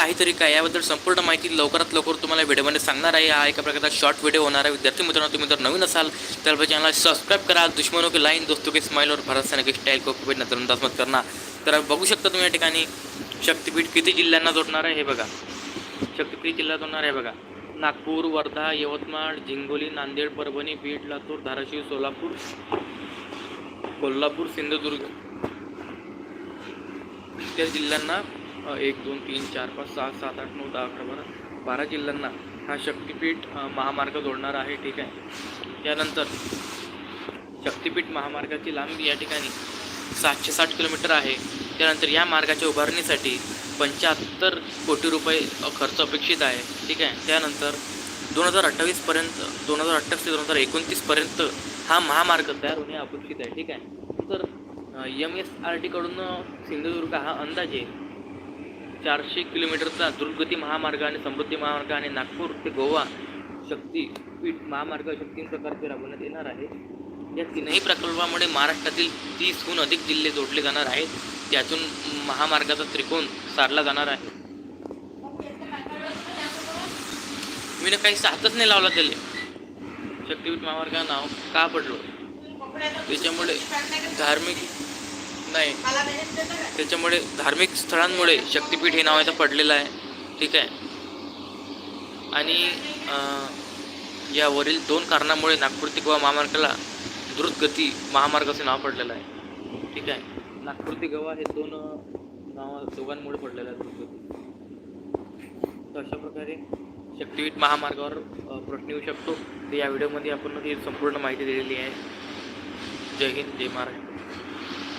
काहीतरी काय? याबद्दल संपूर्ण माहिती लवकरात लवकर तुम्हाला व्हिडिओमध्ये सांगणार आहे. हा एका प्रकारचा शॉर्ट व्हिडिओ होणार आहे. विद्यार्थी मित्रांनो तुम्ही जर नवीन असाल तर आपल्या चॅनलला सबस्क्राईब करा. दुश्मनों हो की लाईन दोस्तों की स्माईल और भारत सेना की स्टाईल को कभी नजरअंदाज मत करणार तर बघू शकता तुम्ही या ठिकाणी शक्तीपीठ किती जिल्ह्यांना जोडणार आहे हे बघा. शक्तीपीठ जिल्हा जोडणार आहे बघा. नागपूर वर्धा यवतमाळ झिंगोली नांदेड परभणी बीड लातूर धाराशिव सोलापूर कोल्हापूर सिंधुदुर्ग. त्या जिल्ह्यांना एक दोन तीन चार पाच सहा सात आठ नऊ दहा अकरा बारा बारा जिल्ह्यांना हा शक्तिपीठ महामार्ग जोडणार आहे ठीक आहे? त्यानंतर शक्तिपीठ महामार्गाची लांबी या ठिकाणी सातशे साठ किलोमीटर आहे. त्यानंतर या मार्गाच्या उभारणीसाठी पंच्याहत्तर कोटी रुपये खर्च अपेक्षित आहे ठीक आहे? त्यानंतर दोन हजार अठ्ठावीसपर्यंत दोन हजार अठ्ठावीस ते दोन हजार एकोणतीसपर्यंत हा महामार्ग तयार होणे अपेक्षित आहे ठीक आहे? तर एम एस आर टीकडून सिंधुदुर्ग हा अंदाजे चारशे किलोमीटरचा द्रुतगती महामार्ग आणि समृद्धी महामार्ग आणि नागपूर ते गोवा शक्तीपीठ महामार्ग अशा तीन प्रकारचे राबवण्यात येणार आहे. या तीनही प्रकल्पामुळे महाराष्ट्रातील तीसहून अधिक जिल्हे जोडले जाणार आहेत. त्यातून महामार्गाचा त्रिकोण सारला जाणार आहे. मी ना काही साथच नाही लावला त्याला. शक्तीपीठ महामार्ग नाव का पडलो? त्याच्यामुळे धार्मिक नाही. त्याच्यामुळे धार्मिक स्थळांमुळे शक्तीपीठ हे नाव इथं पडलेलं आहे. ठीक आहे. आणि यावरील दोन कारणामुळे नागपूर ते गोवा महामार्गाला द्रुतगती महामार्ग असे नाव पडलेलं आहे. ठीक आहे. नागपूर ते गोवा हे दोन नाव दोघांमुळे पडलेलं आहे द्रुतगती तर अशा प्रकारे शक्तीपीठ महामार्गावर प्रश्न येऊ शकतो. तर या व्हिडिओमध्ये आपण ती संपूर्ण माहिती दिलेली आहे. जय हिंद जय महाराष्ट्र.